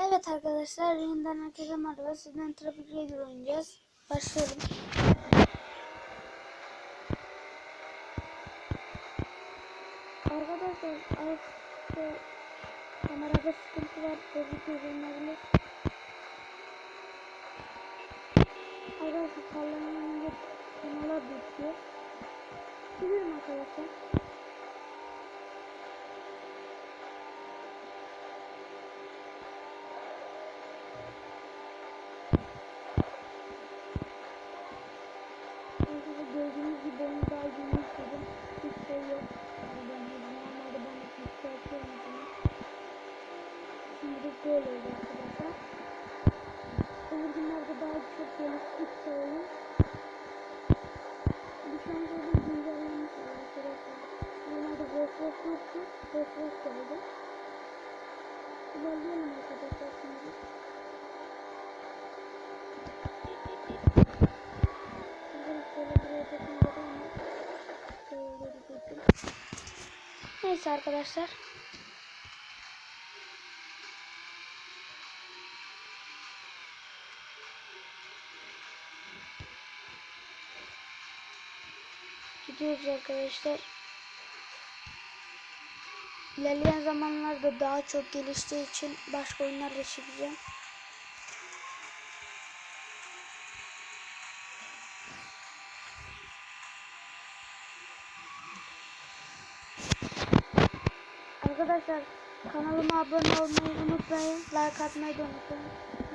Evet arkadaşlar yeniden herkese merhaba. Sizden Traffic Raider oynayacağız. Başlayalım. Arkadaşlar işte kamerada sıkıntı var. Gözüküyor olabilir. Arkadaşlar sallamayınca kanala düşüyor. Biliyorum. Arkadaşlar gördüğünüz gibi onu daha yeni istedim. Hiç şey yok. Yani ben de normalde ben de hiç şey yapıyorum. Şimdi de böyle oldu arkadaşlar. Öbür günlerde daha çok geliştik sayalım. Bir şu an böyle güncellenmiş arkadaşlar. Normalde Wolfrock yoktu. Wolfrock geldi. İlerleyelim arkadaşlar şimdi. Neyse arkadaşlar. Gidiyoruz arkadaşlar. İlerleyen zamanlarda daha çok geliştiği için başka oyunlar da çekeceğim. Arkadaşlar kanalıma abone olmayı unutmayın. Like atmayı da unutmayın.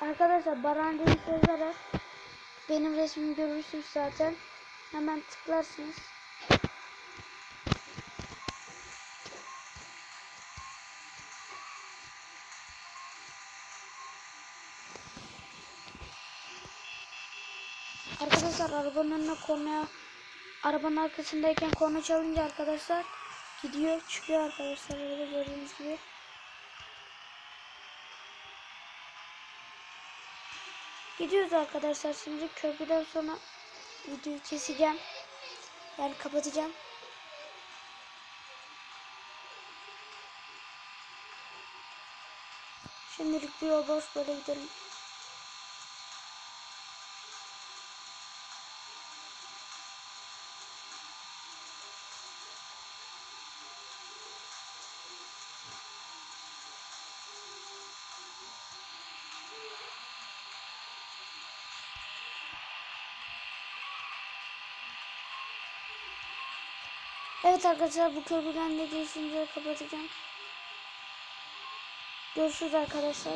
Arkadaşlar Baran yazarak benim resmimi görürsünüz zaten. Hemen tıklarsınız. Arkadaşlar arabanın önüne arabanın arkasındayken korna çalınca arkadaşlar gidiyor çıkıyor arkadaşlar böyle gördüğünüz gibi. Gidiyoruz arkadaşlar şimdi köprüden sonra videoyu keseceğim. Yani kapatacağım. Şimdilik bir yol boş böyle gidelim. Evet arkadaşlar bu köprüden de geçince kapatacağım. Görüşürüz arkadaşlar.